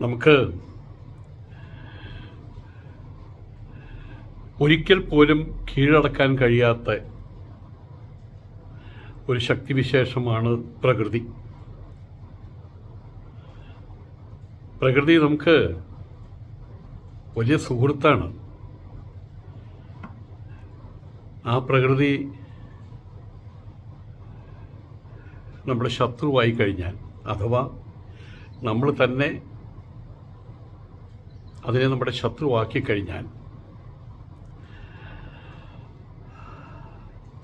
നമുക്ക് ഒരിക്കൽ പോലും കീഴടക്കാൻ കഴിയാത്ത ഒരു ശക്തിവിശേഷമാണ് പ്രകൃതി. പ്രകൃതി നമുക്ക് വലിയ സുഹൃത്താണ്. ആ പ്രകൃതി നമ്മുടെ ശത്രുവായി കഴിഞ്ഞാൽ അഥവാ നമ്മൾ തന്നെ അതിനെ നമ്മുടെ ശത്രുവാക്കി കഴിഞ്ഞാൽ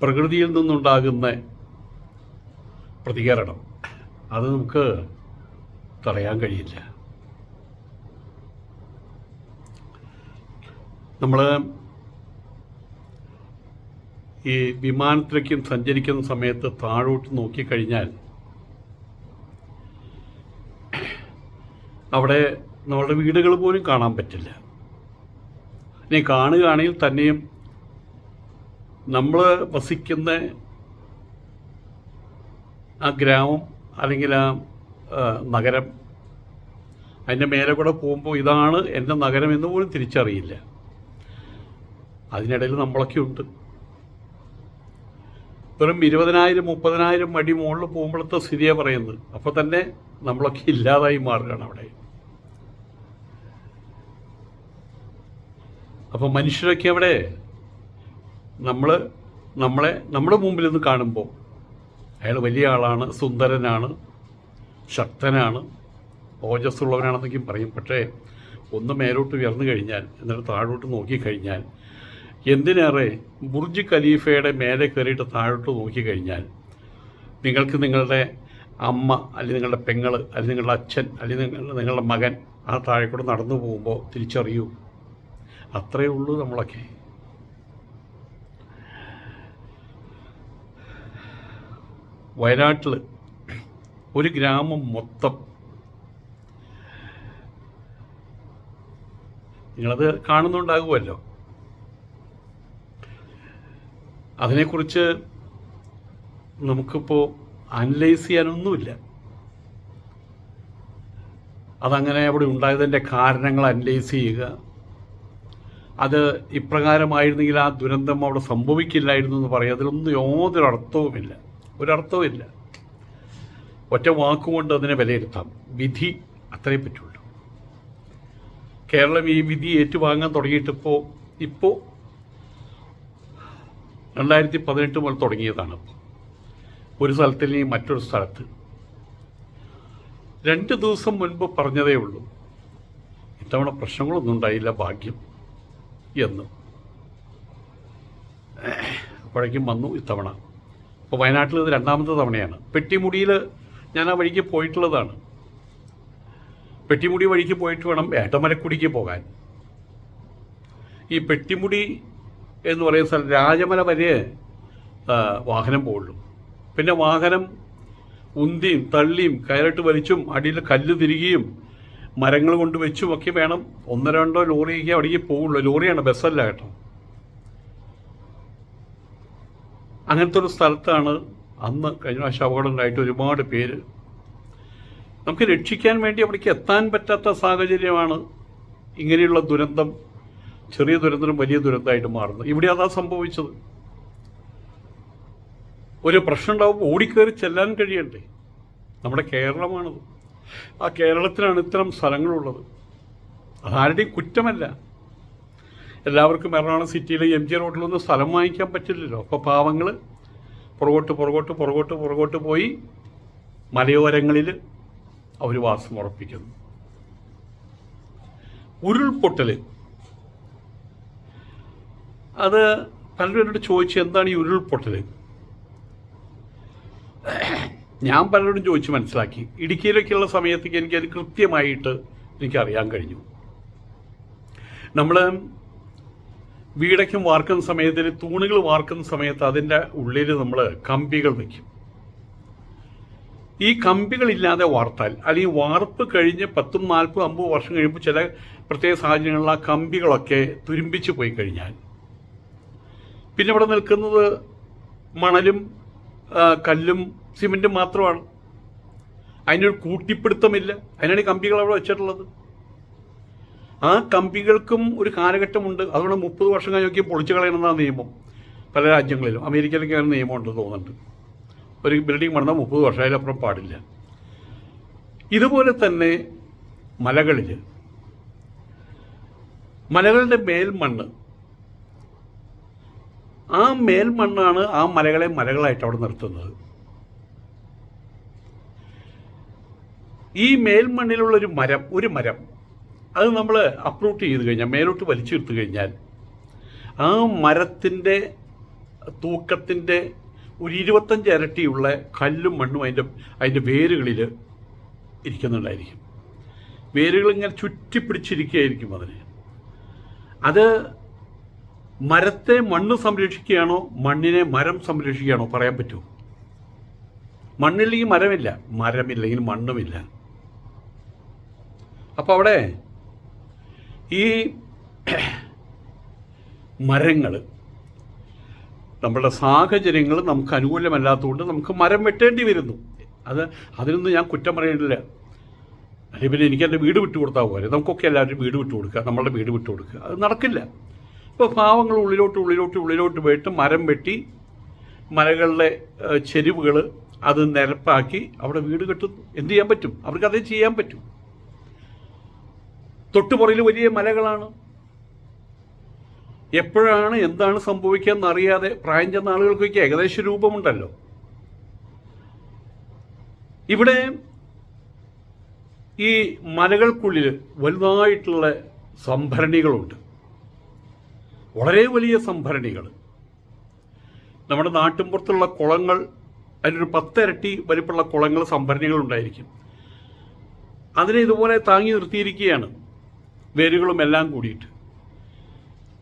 പ്രകൃതിയിൽ നിന്നുണ്ടാകുന്ന പ്രതികരണം അത് നമുക്ക് തടയാൻ കഴിയില്ല. നമ്മൾ ഈ വിമാനത്തിലേക്കും സഞ്ചരിക്കുന്ന സമയത്ത് താഴോട്ട് നോക്കിക്കഴിഞ്ഞാൽ അവിടെ നമ്മളുടെ വീടുകൾ പോലും കാണാൻ പറ്റില്ല. ഇനി കാണുകയാണെങ്കിൽ തന്നെയും നമ്മൾ വസിക്കുന്ന ആ ഗ്രാമം അല്ലെങ്കിൽ ആ നഗരം അതിന്റെ മേലെ കൂടെ പോകുമ്പോൾ ഇതാണ് എന്റെ നഗരം എന്ന് പോലും തിരിച്ചറിയില്ല. അതിനിടയിൽ നമ്മളൊക്കെ ഉണ്ട്. വെറും ഇരുപതിനായിരം മുപ്പതിനായിരം അടി മുകളിൽ പോകുമ്പോഴത്തെ സ്ഥിതിയാണ് പറയുന്നത്. അപ്പോൾ തന്നെ നമ്മളൊക്കെ ഇല്ലാതായി മാറുകയാണ് അവിടെ. അപ്പോൾ മനുഷ്യരൊക്കെ അവിടെ നമ്മൾ നമ്മളെ നമ്മുടെ മുമ്പിൽ നിന്ന് കാണുമ്പോൾ അയാൾ വലിയ ആളാണ് സുന്ദരനാണ് ശക്തനാണ് ഓജസ്സുള്ളവനാണെന്നൊക്കെ പറയും. പക്ഷേ ഒന്ന് മേലോട്ട് ഉയർന്നു കഴിഞ്ഞാൽ എന്നിട്ട് താഴോട്ട് നോക്കിക്കഴിഞ്ഞാൽ എന്തിനേറെ ബുർജ് ഖലീഫയുടെ മേലെ കയറിയിട്ട് താഴോട്ട് നോക്കിക്കഴിഞ്ഞാൽ നിങ്ങൾക്ക് നിങ്ങളുടെ അമ്മ അല്ലെങ്കിൽ നിങ്ങളുടെ പെങ്ങൾ അല്ലെങ്കിൽ നിങ്ങളുടെ അച്ഛൻ അല്ലെങ്കിൽ നിങ്ങളുടെ നിങ്ങളുടെ മകൻ ആ താഴെ കൂടെ നടന്നു പോകുമ്പോൾ തിരിച്ചറിയൂ. അത്രയേ ഉള്ളൂ നമ്മളൊക്കെ. വയനാട്ടിൽ ഒരു ഗ്രാമം മൊത്തം. നിങ്ങളത് കാണുന്നുണ്ടാകുമല്ലോ. അതിനെക്കുറിച്ച് നമുക്കിപ്പോൾ അനലൈസ് ചെയ്യാനൊന്നുമില്ല. അതങ്ങനെ അവിടെ ഉണ്ടായതിന്റെ കാരണങ്ങൾ അനലൈസ് ചെയ്യുക അത് ഇപ്രകാരമായിരുന്നെങ്കിൽ ആ ദുരന്തം അവിടെ സംഭവിക്കില്ലായിരുന്നു എന്ന് പറയും. അതിലൊന്നും യാതൊരു അർത്ഥവുമില്ല. ഒരർത്ഥവുമില്ല. ഒറ്റ വാക്കുകൊണ്ട് അതിനെ വിലയിരുത്താം. വിധി അത്രേ പറ്റുള്ളൂ. കേരളം ഈ വിധി ഏറ്റുവാങ്ങാൻ തുടങ്ങിയിട്ടിപ്പോൾ ഇപ്പോൾ രണ്ടായിരത്തി പതിനെട്ട് മുതൽ തുടങ്ങിയതാണ് ഒരു സ്ഥലത്തിൽ നിന്ന് മറ്റൊരു സ്ഥലത്ത്. രണ്ട് ദിവസം മുൻപ് പറഞ്ഞതേ ഉള്ളൂ. ഇത്തവണ പ്രശ്നങ്ങളൊന്നും ഉണ്ടായില്ല ഭാഗ്യം. എന്ന്. അപ്പോഴേക്കും വന്നു ഇത്തവണ. ഇപ്പോൾ വയനാട്ടിൽ ഇത് രണ്ടാമത്തെ തവണയാണ്. പെട്ടിമുടിയിൽ ഞാൻ ആ വഴിക്ക് പോയിട്ടുള്ളതാണ്. പെട്ടിമുടി വഴിക്ക് പോയിട്ട് വേണം ഏട്ടമലക്കുടിക്ക് പോകാൻ. ഈ പെട്ടിമുടി എന്ന് പറയുന്ന സ്ഥലം രാജമല വരെ വാഹനം പോകുള്ളൂ. പിന്നെ വാഹനം ഉന്തിയും തള്ളിയും കയറിട്ട് വലിച്ചും അടിയിൽ കല്ല് തിരികെയും മരങ്ങൾ കൊണ്ട് വെച്ചും ഒക്കെ വേണം. ഒന്നോ രണ്ടോ ലോറിയൊക്കെ അവിടേക്ക് പോകുള്ളൂ ലോറിയാണ് ബസ്സല്ല കേട്ടോ. അങ്ങനത്തെ ഒരു സ്ഥലത്താണ് അന്ന് കഴിഞ്ഞ പ്രാവശ്യം അപകടം ഉണ്ടായിട്ട് ഒരുപാട് പേര്. നമുക്ക് രക്ഷിക്കാൻ വേണ്ടി അവിടേക്ക് എത്താൻ പറ്റാത്ത സാഹചര്യമാണ് ഇങ്ങനെയുള്ള ദുരന്തം. ചെറിയ ദുരന്തം വലിയ ദുരന്തമായിട്ട് മാറുന്നത് ഇവിടെ അതാ സംഭവിച്ചത്. ഒരു പ്രശ്നം ഉണ്ടാവുമ്പോൾ ഓടിക്കേറി ചെല്ലാൻ കഴിയണ്ടേ? നമ്മുടെ കേരളമാണത്. ആ കേരളത്തിലാണ് ഇത്തരം സ്ഥലങ്ങളുള്ളത്. അതാരുടെയും കുറ്റമല്ല. എല്ലാവർക്കും എറണാകുളം സിറ്റിയിലെ എം ജി റോഡിലൊന്നും സ്ഥലം വാങ്ങിക്കാൻ പറ്റില്ലല്ലോ. അപ്പോൾ പാവങ്ങൾ പുറകോട്ട് പുറകോട്ട് പുറകോട്ട് പുറകോട്ട് പോയി മലയോരങ്ങളിൽ അവർ വാസം ഉറപ്പിക്കുന്നു. ഉരുൾപൊട്ടൽ അത് പലരും എന്നോട് ചോദിച്ചു എന്താണ് ഈ ഉരുൾപൊട്ടൽ ഞാൻ പലരോടും ചോദിച്ച് മനസ്സിലാക്കി. ഇടുക്കിയിലൊക്കെയുള്ള സമയത്തേക്ക് എനിക്കത് കൃത്യമായിട്ട് എനിക്കറിയാൻ കഴിഞ്ഞു. നമ്മൾ വീടയ്ക്കും വാർക്കുന്ന സമയത്തിൽ തൂണുകൾ വാർക്കുന്ന സമയത്ത് അതിന്റെ ഉള്ളിൽ നമ്മൾ കമ്പികൾ വയ്ക്കും ഈ കമ്പികളില്ലാതെ വാർത്താൽ അല്ലെങ്കിൽ വാർപ്പ് കഴിഞ്ഞ് പത്തും നാൽപ്പതും അമ്പത് വർഷം കഴിയുമ്പോൾ ചില പ്രത്യേക സാഹചര്യങ്ങളിൽ ആ കമ്പികളൊക്കെ തുരുമ്പിച്ച് പോയി കഴിഞ്ഞാൽ പിന്നെ ഇവിടെ നിൽക്കുന്നത് മണലും കല്ലും സിമെന്റും മാത്രമാണ്. അതിനൊരു കൂട്ടിപ്പിടുത്തമില്ല. അതിനാണ് ഈ കമ്പികൾ അവിടെ വെച്ചിട്ടുള്ളത്. ആ കമ്പികൾക്കും ഒരു കാലഘട്ടമുണ്ട്. അതുകൊണ്ട് മുപ്പത് വർഷം കഴിഞ്ഞൊക്കെ പൊളിച്ചു കളയണമെന്നാണ് നിയമം. പല രാജ്യങ്ങളിലും അമേരിക്കയിലൊക്കെ അങ്ങനെ നിയമമുണ്ട് തോന്നുന്നുണ്ട്. ഒരു ബിൽഡിംഗ് പണിതാൽ മുപ്പത് വർഷം അതിലപ്പുറം പാടില്ല. ഇതുപോലെ തന്നെ മലകളിൽ മലകളുടെ മേൽമണ്ണ് ആ മേൽമണ്ണാണ് ആ മലകളെ മലകളായിട്ട് അവിടെ നിർത്തുന്നത്. ഈ മേൽമണ്ണിലുള്ള ഒരു മരം ഒരു മരം അത് നമ്മൾ അപ്രൂട്ട് ചെയ്ത് കഴിഞ്ഞാൽ മേലോട്ട് വലിച്ചെടുത്തു കഴിഞ്ഞാൽ ആ മരത്തിന്റെ തൂക്കത്തിന്റെ ഒരു ഇരുപത്തഞ്ച് ഇരട്ടിയുള്ള കല്ലും മണ്ണും അതിന്റെ അതിന്റെ വേരുകളിൽ ഇരിക്കുന്നുണ്ടായിരിക്കും. വേരുകൾ ഇങ്ങനെ ചുറ്റിപ്പിടിച്ചിരിക്കുകയായിരിക്കും അതിന്. അത് മരത്തെ മണ്ണ് സംരക്ഷിക്കുകയാണോ മണ്ണിനെ മരം സംരക്ഷിക്കുകയാണോ പറയാൻ പറ്റുമോ? മണ്ണില്ലെങ്കിൽ മരമില്ല. മരമില്ലെങ്കിൽ മണ്ണുമില്ല. അപ്പോൾ അവിടെ ഈ മരങ്ങൾ നമ്മുടെ സാഹചര്യങ്ങൾ നമുക്ക് അനുകൂലമല്ലാത്തതുകൊണ്ട് നമുക്ക് മരം വെട്ടേണ്ടി വരുന്നു. അത് അതിനൊന്നും ഞാൻ കുറ്റം പറയണില്ല അല്ലെങ്കിൽ പിന്നെ എനിക്ക് എന്റെ വീട് വിട്ടു പോലെ നമുക്കൊക്കെ എല്ലാവരും വീട് വിട്ടു കൊടുക്കുക നമ്മളുടെ വീട് വിട്ടു കൊടുക്കുക അത് നടക്കില്ല. ഇപ്പോൾ പാവങ്ങൾ ഉള്ളിലോട്ട് ഉള്ളിലോട്ട് ഉള്ളിലോട്ട് പോയിട്ട് മരം വെട്ടി മലകളുടെ ചെരുവുകൾ അത് നിരപ്പാക്കി അവിടെ വീട് കെട്ടുന്നു എന്ത് ചെയ്യാൻ പറ്റും? അവർക്ക് അതേ ചെയ്യാൻ പറ്റും. തൊട്ടുപുറയിൽ വലിയ മലകളാണ്. എപ്പോഴാണ് എന്താണ് സംഭവിക്കുക എന്നറിയാതെ പ്രായം ചെന്ന ആളുകൾക്കൊക്കെ ഏകദേശ രൂപമുണ്ടല്ലോ. ഇവിടെ ഈ മലകൾക്കുള്ളിൽ വലുതായിട്ടുള്ള സംഭരണികളുണ്ട്. വളരെ വലിയ സംഭരണികൾ. നമ്മുടെ നാട്ടിൻപുറത്തുള്ള കുളങ്ങൾ അതിനൊരു പത്തിരട്ടി വലിപ്പമുള്ള കുളങ്ങൾ സംഭരണികൾ ഉണ്ടായിരിക്കും. അതിനെ ഇതുപോലെ താങ്ങി നിർത്തിയിരിക്കുകയാണ് വേരുകളും എല്ലാം കൂടിയിട്ട്.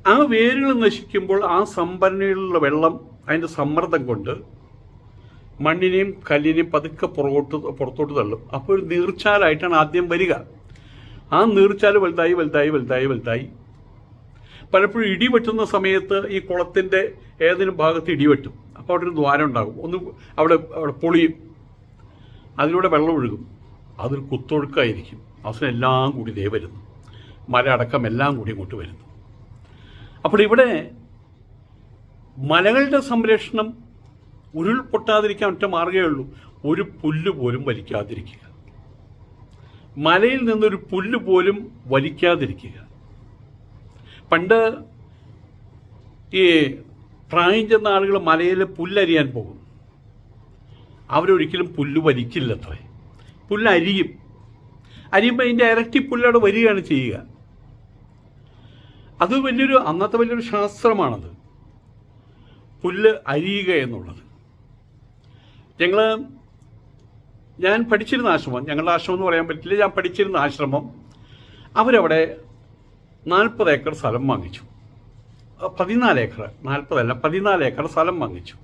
ആ വേരുകൾ നശിക്കുമ്പോൾ ആ സംഭരണികളിലുള്ള വെള്ളം അതിന്റെ സമ്മർദ്ദം കൊണ്ട് മണ്ണിനെയും കല്ലിനെയും പതുക്കെ പുറകോട്ട് പുറത്തോട്ട് തള്ളും. അപ്പോൾ ഒരു നീർച്ചാലായിട്ടാണ് ആദ്യം വരിക. ആ നീർച്ചാൽ വലുതായി വലുതായി വലുതായി വലുതായി. പലപ്പോഴും ഇടി വെട്ടുന്ന സമയത്ത് ഈ കുളത്തിന്റെ ഏതെങ്കിലും ഭാഗത്ത് ഇടി വെട്ടും അപ്പോൾ അവിടെ ഒരു ദ്വാരം ഉണ്ടാകും. ഒന്ന് അവിടെ അവിടെ പൊളിയും. അതിലൂടെ വെള്ളം ഒഴുകും. അതൊരു കുത്തൊഴുക്കായിരിക്കും. അവസരം എല്ലാം കൂടി ദേ വരുന്നു. മല അടക്കം എല്ലാം കൂടി ഇങ്ങോട്ട് വരുന്നു. അപ്പോൾ ഇവിടെ മലകളുടെ സംരക്ഷണം ഉരുൾപൊട്ടാതിരിക്കാൻ ഒറ്റ മാർഗമേ ഉള്ളൂ. ഒരു പുല്ല് പോലും വലിക്കാതിരിക്കുക. മലയിൽ നിന്നൊരു പുല്ല് പോലും വലിക്കാതിരിക്കുക. പണ്ട് ഈ പ്രായം ചെന്ന ആളുകൾ മലയിൽ പുല്ലരിയാൻ പോകും. അവരൊരിക്കലും പുല്ല് വലിക്കില്ലത്രേ. പുല്ല് അരിയും അരിയുമ്പോൾ അതിന്റെ ഇരട്ടി പുല്ലവിടെ വരികയാണ് ചെയ്യുക. അത് വലിയൊരു അന്നത്തെ വലിയൊരു ശാസ്ത്രമാണത്. പുല്ല് അരിയുക എന്നുള്ളത്. ഞങ്ങൾ ഞാൻ പഠിച്ചിരുന്ന ആശ്രമം ഞങ്ങളുടെ ആശ്രമം എന്ന് പറയാൻ പറ്റില്ല ഞാൻ പഠിച്ചിരുന്ന ആശ്രമം അവരവിടെ നാൽപ്പത് ഏക്കർ സ്ഥലം വാങ്ങിച്ചു. പതിനാല് ഏക്കർ നാൽപ്പതല്ല പതിനാല് ഏക്കർ സ്ഥലം വാങ്ങിച്ചു.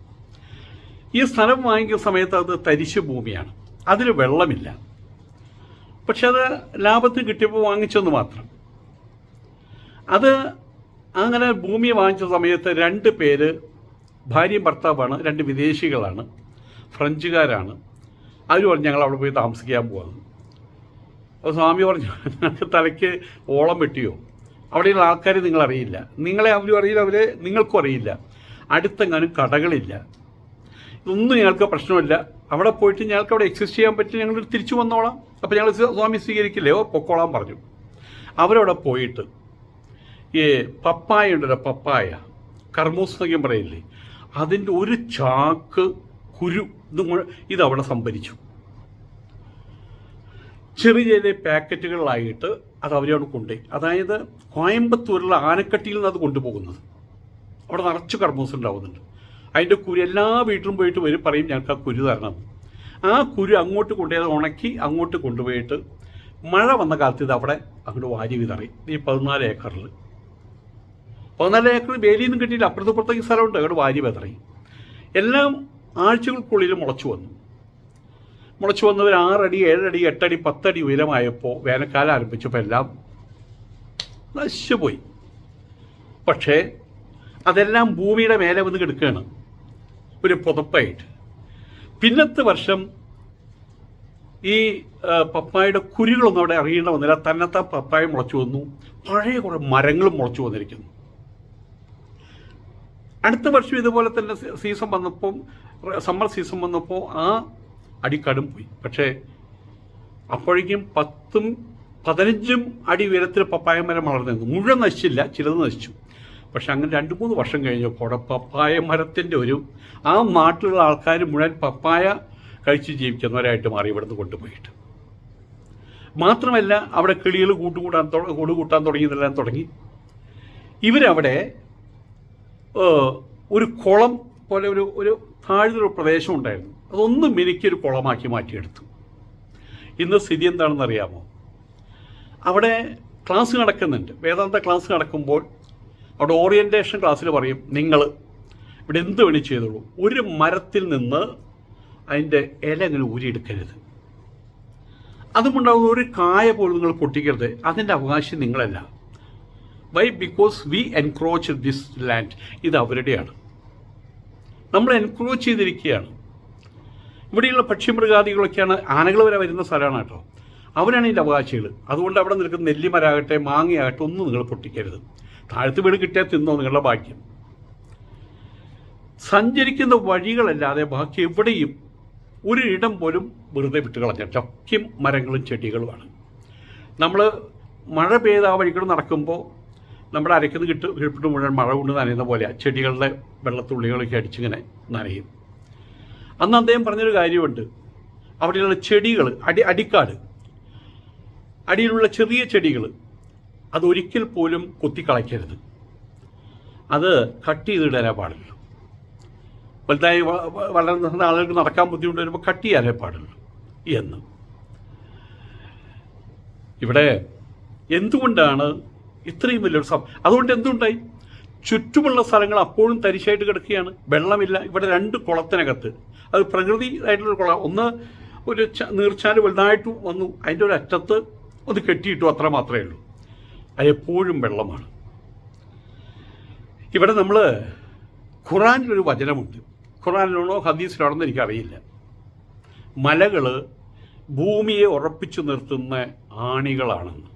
ഈ സ്ഥലം വാങ്ങിക്കുന്ന സമയത്ത് അത് തരിശു ഭൂമിയാണ്. അതിൽ വെള്ളമില്ല. പക്ഷെ അത് ലാഭത്തിന് കിട്ടിയപ്പോൾ വാങ്ങിച്ചെന്ന് മാത്രം. അത് അങ്ങനെ ഭൂമി വാങ്ങിച്ച സമയത്ത് രണ്ട് പേര് ഭാര്യയും ഭർത്താവാണ് രണ്ട് വിദേശികളാണ് ഫ്രഞ്ചുകാരാണ്. അവർ പറഞ്ഞു ഞങ്ങൾ അവിടെ പോയി താമസിക്കാൻ പോവാന്ന് അപ്പോൾ സ്വാമി പറഞ്ഞു തലയ്ക്ക് ഓളം വെട്ടിയോ? അവിടെയുള്ള ആൾക്കാർ നിങ്ങളറിയില്ല. നിങ്ങളെ അവരും അറിയില്ല അവരെ നിങ്ങൾക്കും അറിയില്ല. അടുത്തെങ്ങാനും കടകളില്ല. ഇതൊന്നും ഞങ്ങൾക്ക് പ്രശ്നമില്ല. അവിടെ പോയിട്ട് ഞങ്ങൾക്ക് അവിടെ എക്സിസ്റ്റ് ചെയ്യാൻ പറ്റില്ല. ഞങ്ങൾ തിരിച്ചു വന്നോളാം. അപ്പോൾ ഞങ്ങൾ സ്വാമി സ്വീകരിക്കില്ലേ? ഓ പൊക്കോളാം പറഞ്ഞു. അവരവിടെ പോയിട്ട് ഈ പപ്പായ ഉണ്ടല്ലോ പപ്പായ. കർമ്മൂസ് എന്നൊക്കെ പറയില്ലേ? അതിന്റെ ഒരു ചാക്ക് കുരു ഇത് ഇതവിടെ സംഭരിച്ചു. ചെറിയ ചെറിയ പാക്കറ്റുകളിലായിട്ട് അത് അവരവിടെ കൊണ്ടുപോയി അതായത് കോയമ്പത്തൂരിലുള്ള ആനക്കട്ടിയിൽ നിന്ന് അത് കൊണ്ടുപോകുന്നത്. അവിടെ നിറച്ച് കർമ്മൂസ് ഉണ്ടാവുന്നുണ്ട്. അതിന്റെ കുരു എല്ലാ വീട്ടിലും പോയിട്ട് വരും പറയും ഞങ്ങൾക്ക് ആ കുരു തരണം. ആ കുരു അങ്ങോട്ട് കൊണ്ടുപോയി അത് ഉണക്കി അങ്ങോട്ട് കൊണ്ടുപോയിട്ട് മഴ വന്ന കാലത്ത് ഇത് അവിടെ അങ്ങോട്ട് വാരി വിതറി. ഈ പതിനാല് ഏക്കറിൽ. പതിനാല് ഏക്കർ വേലിയിൽ നിന്നും കിട്ടിയില്ല. അപ്പുറത്ത് സ്ഥലമുണ്ട്. അങ്ങോട്ട് വാരി വിതറി. എല്ലാം ആഴ്ചകൾക്കുള്ളിൽ മുളച്ചു വന്നു. മുളച്ചു വന്നവർ ആറടി ഏഴടി എട്ടടി പത്തടി ഉയരമായപ്പോൾ വേനൽക്കാലം ആരംഭിച്ചപ്പോൾ എല്ലാം നശിച്ചുപോയി. പക്ഷേ അതെല്ലാം ഭൂമിയുടെ മേലെ വന്ന് കിടക്കുകയാണ്. ഒരു പുതപ്പായിട്ട്. പിന്നത്തെ വർഷം ഈ പപ്പായുടെ കുരുകളൊന്നും അവിടെ അറിയേണ്ട വന്നില്ല. തന്നെത്താൻ പപ്പായ മുളച്ചു വന്നു. പഴയ കുറേ മരങ്ങളും മുളച്ചു വന്നിരിക്കുന്നു. അടുത്ത വർഷം ഇതുപോലെ തന്നെ സീസൺ വന്നപ്പോൾ സമ്മർ സീസൺ വന്നപ്പോൾ ആ അടിക്കാടും പോയി. പക്ഷേ അപ്പോഴേക്കും പത്തും പതിനഞ്ചും അടി ഉയരത്തിൽ പപ്പായ മരം വളർന്നിരുന്നു മുഴുവൻ നശിച്ചില്ല ചിലത് നശിച്ചു. പക്ഷെ അങ്ങനെ രണ്ട് മൂന്ന് വർഷം കഴിഞ്ഞപ്പോൾ പപ്പായ മരത്തിന്റെ ഒരു ആ നാട്ടിലുള്ള ആൾക്കാർ മുഴുവൻ പപ്പായ കഴിച്ച് ജീവിക്കുന്നവരായിട്ട് മാറി ഇവിടുന്ന് കൊണ്ടുപോയിട്ട്. മാത്രമല്ല അവിടെ കിളികൾ കൂട്ടുകൂടാൻ കൂട് കൂട്ടാൻ തുടങ്ങിയതെല്ലാം തുടങ്ങി. ഇവരവിടെ ഒരു കുളം പോലെ ഒരു ഒരു താഴ്ന്നൊരു പ്രദേശം ഉണ്ടായിരുന്നു. അതൊന്നും മിനിക്കൊരു കുളമാക്കി മാറ്റിയെടുത്തു. ഇന്ന് സ്ഥിതി എന്താണെന്ന് അറിയാമോ അവിടെ ക്ലാസ് നടക്കുന്നുണ്ട്. വേദാന്ത ക്ലാസ് നടക്കുമ്പോൾ അവിടെ ഓറിയന്റേഷൻ ക്ലാസ്സിൽ പറയും നിങ്ങൾ ഇവിടെ എന്ത് വേണി ചെയ്തോളൂ. ഒരു മരത്തിൽ നിന്ന് അതിന്റെ ഇല അങ്ങനെ ഊരിയെടുക്കരുത്. അതുകൊണ്ടാവുന്ന ഒരു കായ പോലും നിങ്ങൾ പൊട്ടിക്കരുത്. അതിന്റെ അവകാശം നിങ്ങളല്ല. Why because we encroach this land ഇത് അവരുടെയാണ്. നമ്മൾ എൻക്രോച്ച് ചെയ്തിരിക്കുകയാണ്. ഇവിടെയുള്ള പക്ഷിമൃഗാദികളൊക്കെയാണ് ആനകൾ വരെ വരുന്ന സ്ഥലമാണ് കേട്ടോ. അവരാണ് ഇതിന്റെ അവകാശികൾ. അതുകൊണ്ട് അവിടെ നിൽക്കുന്ന നെല്ലിമരാകട്ടെ മാങ്ങയാകട്ടെ ഒന്നും നിങ്ങൾ പൊട്ടിക്കരുത്. താഴത്ത് വീട് കിട്ടിയാൽ തിന്നോ നിങ്ങളുടെ ഭാഗ്യം. സഞ്ചരിക്കുന്ന വഴികളല്ലാതെ ബാക്കി എവിടെയും ഒരു ഇടം പോലും വെറുതെ വിട്ട് കളഞ്ഞിട്ട് ഒക്കെ മരങ്ങളും ചെടികളുമാണ്. നമ്മൾ മഴ പെയ്ത ആ വഴികൾ നടക്കുമ്പോൾ നമ്മുടെ അരയ്ക്കുന്ന കിട്ട് കിഴിപ്പിട്ട് മുഴുവൻ മഴ കൊണ്ട് നനയുന്ന പോലെയാണ് ചെടികളുടെ വെള്ളത്തുള്ളികളൊക്കെ അടിച്ചിങ്ങനെ നനയും. അന്ന് അദ്ദേഹം പറഞ്ഞൊരു കാര്യമുണ്ട്. അവിടെയുള്ള ചെടികൾ അടി അടിക്കാട്. അടിയിലുള്ള ചെറിയ ചെടികൾ അതൊരിക്കൽ പോലും കൊത്തിക്കളയ്ക്കരുത്. അത് കട്ട് ചെയ്തിടാനേ പാടുള്ളൂ. വലുതായി വളർന്ന ആളുകൾക്ക് നടക്കാൻ ബുദ്ധിമുട്ട് വരുമ്പോൾ കട്ട് ചെയ്യാനേ പാടുള്ളൂ. എന്ന്. ഇവിടെ എന്തുകൊണ്ടാണ് ഇത്രയും വലിയൊരു സം അതുകൊണ്ട് എന്തുണ്ടായി? ചുറ്റുമുള്ള സ്ഥലങ്ങൾ അപ്പോഴും തരിശായിട്ട് കിടക്കുകയാണ്. വെള്ളമില്ല. ഇവിടെ രണ്ട് കുളത്തിനകത്ത് അത് പ്രകൃതി ആയിട്ടുള്ള കുളം ഒന്ന് ഒരു നീർച്ചാൽ വലുതായിട്ട് വന്നു. അതിന്റെ ഒരു അറ്റത്ത് ഒന്ന് കെട്ടിയിട്ടു അത്ര മാത്രമേ ഉള്ളൂ. അത് എപ്പോഴും വെള്ളമാണ്. ഇവിടെ നമ്മൾ ഖുറാനിലൊരു വചനമുണ്ട്. ഖുറാനിലാണോ ഹദീസിലാണോ എനിക്കറിയില്ല. മലകൾ ഭൂമിയെ ഉറപ്പിച്ചു നിർത്തുന്ന ആണികളാണെന്ന്.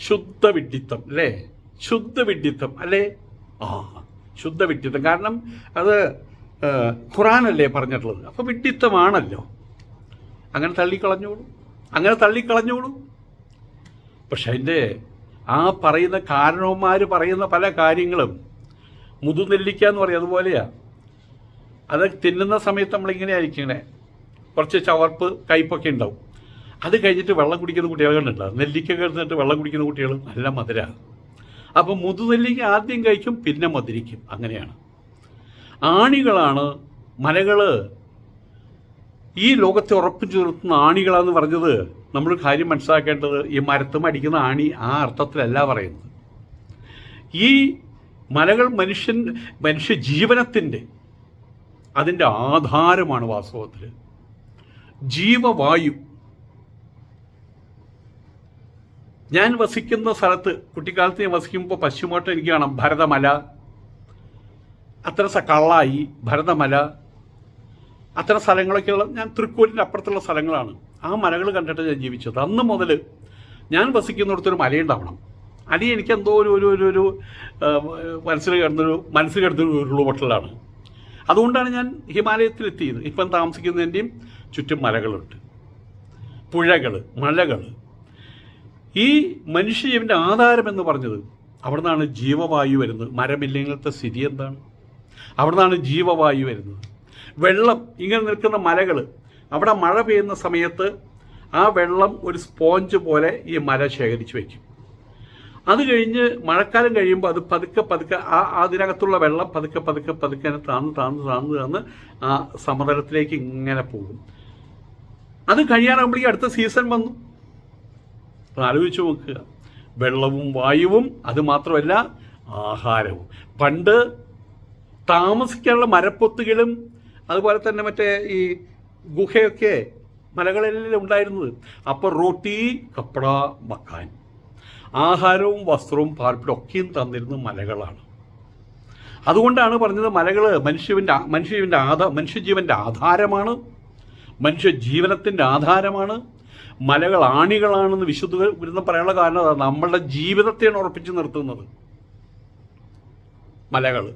ശുദ്ധ വിഡ്ഢിത്തം അല്ലേ? ശുദ്ധ വിഡ്ഢിത്തം അല്ലേ? ആ ശുദ്ധ വിഡ്ഢിത്തം. കാരണം അത് ഖുറാനല്ലേ പറഞ്ഞിട്ടുള്ളത്? അപ്പോൾ വിഡ്ഢിത്തമാണല്ലോ അങ്ങനെ തള്ളിക്കളഞ്ഞോളൂ. അങ്ങനെ തള്ളിക്കളഞ്ഞോളൂ. പക്ഷെ അതിന്റെ ആ പറയുന്ന കാരണവന്മാർ പറയുന്ന പല കാര്യങ്ങളും മുതുനെല്ലിക്ക എന്ന് പറയും അതുപോലെയാ. അത് തിന്നുന്ന സമയത്ത് നമ്മളിങ്ങനെ ആയിരിക്കണേ കുറച്ച് ചവർപ്പ് കയ്പൊക്കെ ഉണ്ടാവും. അത് കഴിഞ്ഞിട്ട് വെള്ളം കുടിക്കുന്ന കുട്ടികൾ കണ്ടിട്ടുണ്ടാവും നെല്ലിക്ക കഴിഞ്ഞിട്ട് വെള്ളം കുടിക്കുന്ന കുട്ടികൾ നല്ല മധുര. അപ്പം മുതുനെല്ലിക്ക ആദ്യം കഴിക്കും പിന്നെ മധുരിക്കും. അങ്ങനെയാണ്. ആണികളാണ് മലകൾ ഈ ലോകത്തെ ഉറപ്പിച്ചു നിർത്തുന്ന ആണികളാന്ന് പറഞ്ഞത് നമ്മൾ കാര്യം മനസ്സിലാക്കേണ്ടത് ഈ മരത്തും അടിക്കുന്ന ആണി ആ അർത്ഥത്തിലല്ല പറയുന്നത്. ഈ മലകൾ മനുഷ്യൻ മനുഷ്യ ജീവനത്തിന്റെ അതിന്റെ ആധാരമാണ് വാസ്തവത്തിൽ ജീവവായു. ഞാൻ വസിക്കുന്ന സ്ഥലത്ത് കുട്ടിക്കാലത്ത് ഞാൻ വസിക്കുമ്പോൾ പശ്ചിമോട്ട് എനിക്ക് കാണാം ഭരതമല. അത്ര കള്ളായി ഭരതമല അത്തരം സ്ഥലങ്ങളൊക്കെയുള്ള ഞാൻ തൃക്കൂരിന്റെ അപ്പുറത്തുള്ള സ്ഥലങ്ങളാണ്. ആ മലകൾ കണ്ടിട്ട് ഞാൻ ജീവിച്ചത്. അന്ന് മുതൽ ഞാൻ വസിക്കുന്നിടത്തൊരു മലയുണ്ടാവണം. അടി എനിക്ക് എന്തോ ഒരു ഒരു ഒരു ഒരു മനസ്സിൽ കിടന്നൊരു മനസ്സിൽ കിടന്നൊരു ഉരുളുപൊട്ടലാണ്. അതുകൊണ്ടാണ് ഞാൻ ഹിമാലയത്തിലെത്തിയത്. ഇപ്പം താമസിക്കുന്നതിന്റെയും ചുറ്റും മലകളുണ്ട്. പുഴകൾ മലകൾ ഈ മനുഷ്യജീവന്റെ ആധാരം എന്ന് പറഞ്ഞത് അവിടെ ജീവവായു വരുന്നത്. മരമില്ലെങ്കിലത്തെ സ്ഥിതി എന്താണ്? അവിടെ നിന്നാണ് ജീവവായു വരുന്നത്. വെള്ളം ഇങ്ങനെ നിൽക്കുന്ന മലകൾ അവിടെ മഴ പെയ്യുന്ന സമയത്ത് ആ വെള്ളം ഒരു സ്പോഞ്ച് പോലെ ഈ മല ശേഖരിച്ച് വയ്ക്കും അത് കഴിഞ്ഞ് മഴക്കാലം കഴിയുമ്പോൾ അത് പതുക്കെ പതുക്കെ ആ അതിനകത്തുള്ള വെള്ളം പതുക്കെ പതുക്കെ പതുക്കെ താന്ന് താന്ന് താന്ന് താന്ന് ആ സമതലത്തിലേക്ക് ഇങ്ങനെ പോകും. അത് കഴിയാറാകുമ്പോഴേക്കും അടുത്ത സീസൺ വന്നു. ആലോചിച്ച് നോക്കുക. വെള്ളവും വായുവും അതുമാത്രമല്ല ആഹാരവും. പണ്ട് താമസിക്കാനുള്ള മരപ്പൊത്തുകളും അതുപോലെ തന്നെ മറ്റേ ഈ ഗുഹയൊക്കെ മലകളിലെല്ലാം ഉണ്ടായിരുന്നത്. അപ്പോൾ റോട്ടി കപ്പട മക്കാൻ. ആഹാരവും വസ്ത്രവും പാർപ്പിടം ഒക്കെയും തന്നിരുന്നത് മലകളാണ്. അതുകൊണ്ടാണ് പറഞ്ഞത് മലകൾ മനുഷ്യന്റെ മനുഷ്യജീവന്റെ ആധാ മനുഷ്യജീവന്റെ ആധാരമാണ്. മനുഷ്യ ജീവനത്തിന്റെ ആധാരമാണ്. മലകൾ ആണികളാണെന്ന് വിശുദ്ധ ഗുരുതം പറയാനുള്ള കാരണം നമ്മളുടെ ജീവിതത്തെയാണ് ഉറപ്പിച്ചു നിർത്തുന്നത്. മലകൾ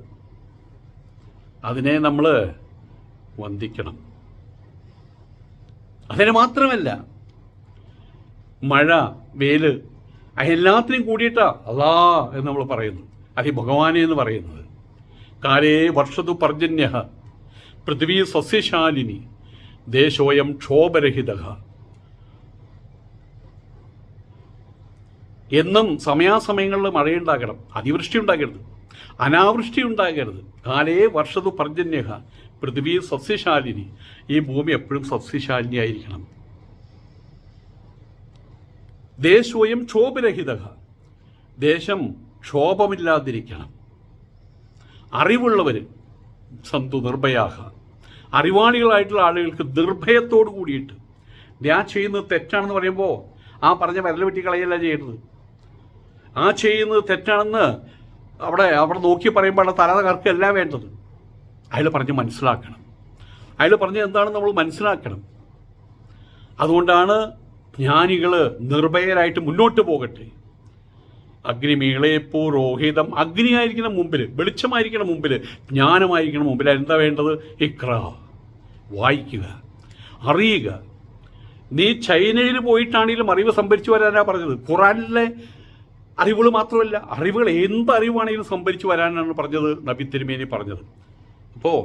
അതിനെ നമ്മൾ വന്ദിക്കണം. അതിന് മാത്രമല്ല മഴ വേൽ എല്ലാത്തിനും കൂടിയിട്ടാ അല്ലാ എന്ന് നമ്മൾ പറയുന്നു അതി ഭഗവാനെ എന്ന് പറയുന്നത്. കാലേ വർഷതു പർജന്യ പൃഥ്വി സസ്യശാലിനി ദേശോയം ക്ഷോഭരഹിത എന്നും സമയാസമയങ്ങളിൽ മഴയുണ്ടാകണം. അതിവൃഷ്ടി ഉണ്ടാകരുത്. അനാവൃഷ്ടി ഉണ്ടാകരുത്. കാലേ വർഷതു പർജന്യഹ പൃഥ്വി സസ്യശാലിനി. ഈ ഭൂമി എപ്പോഴും സസ്യശാലിനി ആയിരിക്കണം ദേശോയം ക്ഷോഭരഹിത ദേശം ക്ഷോഭമില്ലാതിരിക്കണം. അറിവുള്ളവർ സന്തു നിർഭയാഹ. അറിവാളികളായിട്ടുള്ള ആളുകൾക്ക് നിർഭയത്തോട് കൂടിയിട്ട് ഞാൻ ചെയ്യുന്നത് തെറ്റാണെന്ന് പറയുമ്പോൾ ആ പറഞ്ഞ വിരൽ വെട്ടി കളയല്ല ചെയ്യുന്നത് ആ ചെയ്യുന്നത് തെറ്റാണെന്ന് അവിടെ അവിടെ നോക്കി പറയുമ്പോഴാണ് തല എല്ലാം വേണ്ടത്. അയാൾ പറഞ്ഞ് മനസ്സിലാക്കണം. അയാൾ പറഞ്ഞ് എന്താണ് നമ്മൾ മനസ്സിലാക്കണം. അതുകൊണ്ടാണ് ജ്ഞാനികൾ നിർഭയരായിട്ട് മുന്നോട്ട് പോകട്ടെ. അഗ്നിമീളയപ്പോ രോഹിതം. അഗ്നിയായിരിക്കണം മുമ്പിൽ വെളിച്ചമായിരിക്കണം മുമ്പിൽ ജ്ഞാനമായിരിക്കണം മുമ്പിൽ എന്താ വേണ്ടത്? ഇക്ര. വായിക്കുക. അറിയുക. നീ ചൈനയിൽ പോയിട്ടാണെങ്കിലും അറിവ് സംഭരിച്ചു വരാനാ പറഞ്ഞത്. ഖുറാനിലെ അറിവുകൾ മാത്രമല്ല അറിവുകൾ എന്ത് അറിവാണെങ്കിലും സംഭരിച്ചു വരാനാണ് പറഞ്ഞത് നബി തിരുമേനി പറഞ്ഞത്. അപ്പോൾ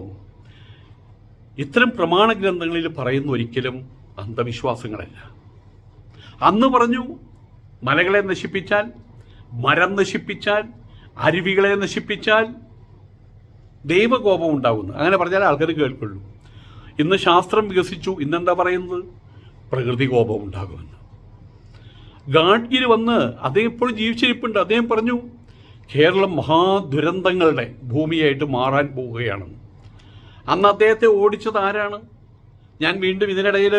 ഇത്തരം പ്രമാണ ഗ്രന്ഥങ്ങളിൽ പറയുന്ന ഒരിക്കലും അന്ധവിശ്വാസങ്ങളല്ല. അന്ന് പറഞ്ഞു മലകളെ നശിപ്പിച്ചാൽ മരം നശിപ്പിച്ചാൽ അരുവികളെ നശിപ്പിച്ചാൽ ദൈവകോപം ഉണ്ടാകുന്നു അങ്ങനെ പറഞ്ഞാൽ ആൾക്കാർ കേൾക്കുള്ളൂ. ഇന്ന് ശാസ്ത്രം വികസിച്ചു ഇന്നെന്താ പറയുന്നത്? പ്രകൃതി കോപം ഉണ്ടാകുമെന്ന് ഗാഡ്ഗിരി വന്ന് അദ്ദേഹം ഇപ്പോൾ ജീവിച്ചിരിപ്പുണ്ട്. അദ്ദേഹം പറഞ്ഞു കേരളം മഹാദുരന്തങ്ങളുടെ ഭൂമിയായിട്ട് മാറാൻ പോവുകയാണ്. അന്ന് അദ്ദേഹത്തെ ഓടിച്ചത് ആരാണ്? ഞാൻ വീണ്ടും ഇതിനിടയിൽ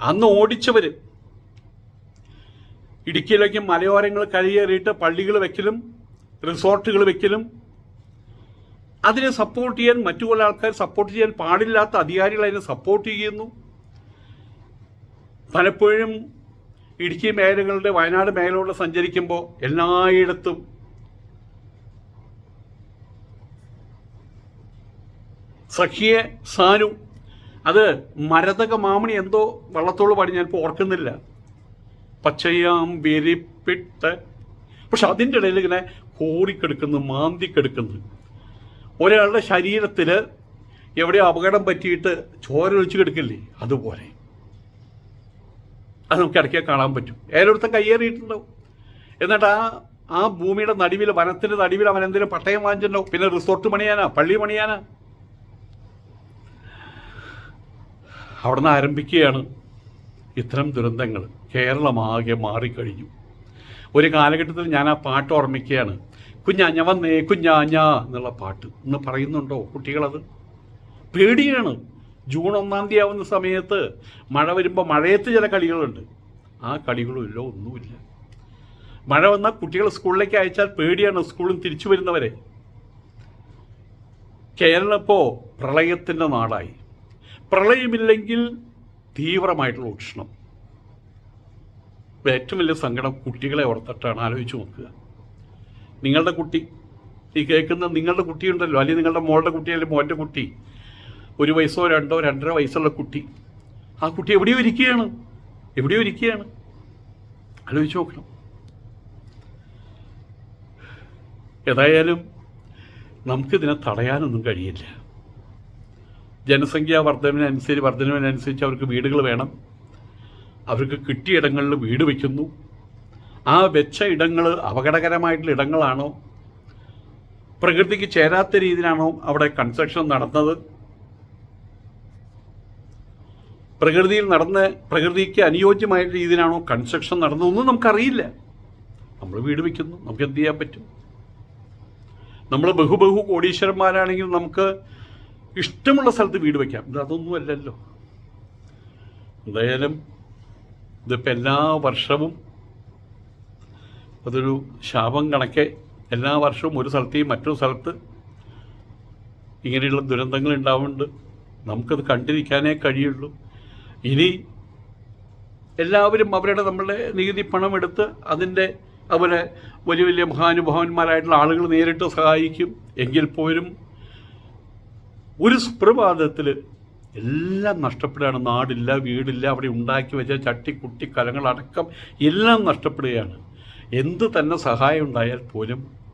അന്ന് ഓടിച്ചവർ ഇടുക്കിയിലേക്ക് മലയോരങ്ങൾ കഴിയേറിയിട്ട് പള്ളികൾ വെക്കലും റിസോർട്ടുകൾ വെക്കലും അതിനെ സപ്പോർട്ട് ചെയ്യാൻ മറ്റു പല ആൾക്കാർ സപ്പോർട്ട് ചെയ്യാൻ പാടില്ലാത്ത അധികാരികൾ അതിനെ സപ്പോർട്ട് ചെയ്യുന്നു. പലപ്പോഴും ഇടുക്കി മേഖലകളുടെ വയനാട് മേഖലകളിലൂടെ സഞ്ചരിക്കുമ്പോൾ എല്ലായിടത്തും സഖിയെ സാനു അത് മരതക മാമണി എന്തോ വള്ളത്തോൾ പാടി ഞാനിപ്പോൾ ഓർക്കുന്നില്ല. പച്ചയാം വിരിപ്പിട്ട് പക്ഷെ അതിന്റെ ഇടയിൽ ഇങ്ങനെ കോറിക്കെടുക്കുന്നു മാന്തിക്കെടുക്കുന്നു. ഒരാളുടെ ശരീരത്തിൽ എവിടെയോ അപകടം പറ്റിയിട്ട് ചോര ഒഴിച്ചു കിടക്കില്ലേ? അതുപോലെ. അത് നമുക്ക് ഇടയ്ക്ക് കാണാൻ പറ്റും. ഏതൊരുത്തം കയ്യേറിയിട്ടുണ്ടാവും. എന്നിട്ട് ആ ആ ഭൂമിയുടെ നടുവിൽ വനത്തിന്റെ നടുവിൽ അവൻ എന്തെങ്കിലും പട്ടയം വാങ്ങിച്ചിട്ടുണ്ടാവും പിന്നെ റിസോർട്ട് പണിയാനാ? പള്ളി പണിയാനാ? അവിടുന്ന് ആരംഭിക്കുകയാണ് ഇത്തരം ദുരന്തങ്ങൾ. കേരളമാകെ മാറിക്കഴിഞ്ഞു. ഒരു കാലഘട്ടത്തിൽ ഞാൻ ആ പാട്ട് ഓർമ്മിക്കുകയാണ്. കുഞ്ഞാഞ്ഞ വന്നേ കുഞ്ഞാഞ്ഞ എന്നുള്ള പാട്ട്. ഇന്ന് പറയുന്നുണ്ടോ കുട്ടികളത്? പേടിയാണ്. ജൂൺ ഒന്നാം തീയതി ആവുന്ന സമയത്ത് മഴ വരുമ്പോൾ മഴയത്ത് ചില കളികളുണ്ട്. ആ കളികളുമില്ല ഒന്നുമില്ല. മഴ വന്നാൽ കുട്ടികൾ സ്കൂളിലേക്ക് അയച്ചാൽ പേടിയാണ് സ്കൂളിൽ തിരിച്ചു വരുന്നവരെ. കേരളം ഇപ്പോൾ പ്രളയത്തിന്റെ നാടായി പ്രളയമില്ലെങ്കിൽ തീവ്രമായിട്ടുള്ള ഉഷ്ണം. ഏറ്റവും വലിയ സങ്കടം കുട്ടികളെ ഓർത്തിട്ടാണ് ആലോചിച്ച് നോക്കുക. നിങ്ങളുടെ കുട്ടി ഈ കേൾക്കുന്ന നിങ്ങളുടെ കുട്ടിയുണ്ടല്ലോ അല്ലെങ്കിൽ നിങ്ങളുടെ മോളുടെ കുട്ടി അല്ലെങ്കിൽ മോന്റെ കുട്ടി ഒരു വയസ്സോ രണ്ടോ രണ്ടര വയസ്സുള്ള കുട്ടി. ആ കുട്ടി എവിടെയോ ഇരിക്കുകയാണ്. എവിടെയോ ഇരിക്കുകയാണ്. ആലോചിച്ച് നോക്കണം. ഏതായാലും നമുക്കിതിനെ തടയാനൊന്നും കഴിയില്ല. ജനസംഖ്യാ വർധനവിനനുസരിച്ച് വർധനവിനനുസരിച്ച് അവർക്ക് വീടുകൾ വേണം. അവർക്ക് കിട്ടിയ ഇടങ്ങളിൽ വീട് വയ്ക്കുന്നു. ആ വെച്ച ഇടങ്ങൾ അപകടകരമായിട്ടുള്ള ഇടങ്ങളാണോ? പ്രകൃതിക്ക് ചേരാത്ത രീതിയിലാണോ അവിടെ കൺസ്ട്രക്ഷൻ നടന്നത്? പ്രകൃതിയിൽ നടന്ന പ്രകൃതിക്ക് അനുയോജ്യമായ രീതിയിലാണോ കൺസ്ട്രക്ഷൻ നടന്നതൊന്നും നമുക്കറിയില്ല. നമ്മൾ വീട് വയ്ക്കുന്നു നമുക്ക് എന്ത് ചെയ്യാൻ പറ്റും? നമ്മൾ ബഹുബഹു കോടീശ്വരന്മാരാണെങ്കിൽ നമുക്ക് ഇഷ്ടമുള്ള സ്ഥലത്ത് വീട് വയ്ക്കാം ഇത് അതൊന്നുമല്ലല്ലോ എന്തായാലും ഇതിപ്പോൾ എല്ലാ വർഷവും അതൊരു ശാപം കണക്കെ എല്ലാ വർഷവും ഒരു സ്ഥലത്തെയും മറ്റൊരു സ്ഥലത്ത് ഇങ്ങനെയുള്ള ദുരന്തങ്ങൾ ഉണ്ടാവുന്നുണ്ട്. നമുക്കത് കണ്ടിരിക്കാനേ കഴിയുള്ളൂ. ഇനി എല്ലാവരും അവരുടെ നമ്മളുടെ നികുതി പണം എടുത്ത് അതിന്റെ അവരെ വലിയ വലിയ മഹാനുഭാവന്മാരായിട്ടുള്ള ആളുകൾ നേരിട്ട് സഹായിക്കും. എങ്കിൽ പോലും ഒരു സുപ്രഭാതത്തിൽ എല്ലാം നഷ്ടപ്പെടുകയാണ്. നാടില്ല വീടില്ല അവിടെ ഉണ്ടാക്കി വെച്ച ചട്ടി കുട്ടി കലങ്ങളടക്കം എല്ലാം നഷ്ടപ്പെടുകയാണ്. എന്ത് തന്നെ സഹായം ഉണ്ടായാൽ പോലും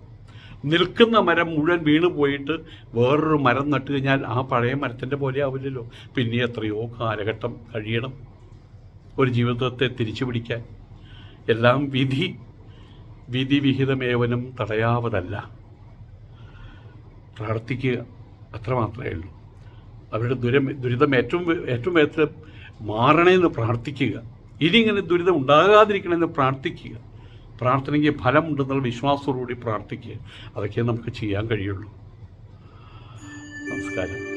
നിൽക്കുന്ന മരം മുഴുവൻ വീണ് പോയിട്ട് വേറൊരു മരം നട്ടു കഴിഞ്ഞാൽ ആ പഴയ മരത്തിന്റെ പോലെ ആവില്ലല്ലോ. പിന്നെ എത്രയോ കാലഘട്ടം കഴിയണം. ഒരു ജീവിതത്തെ തിരിച്ചു പിടിക്കാൻ. എല്ലാം വിധി വിധിവിഹിതമേവനും തടയാവതല്ല. പ്രാർത്ഥിക്കുക അത്രമാത്രമേ ഉള്ളൂ. അവരുടെ ദുരം ദുരിതം ഏറ്റവും ഏറ്റവും വേഗത്തിൽ മാറണമെന്ന് പ്രാർത്ഥിക്കുക. ഇനി ഇങ്ങനെ ദുരിതം ഉണ്ടാകാതിരിക്കണമെന്ന് പ്രാർത്ഥിക്കുക. പ്രാർത്ഥനയ്ക്ക് ഫലമുണ്ടെന്നുള്ള വിശ്വാസത്തോടുകൂടി പ്രാർത്ഥിക്കുക. അതൊക്കെ നമുക്ക് ചെയ്യാൻ കഴിയുള്ളൂ. നമസ്കാരം.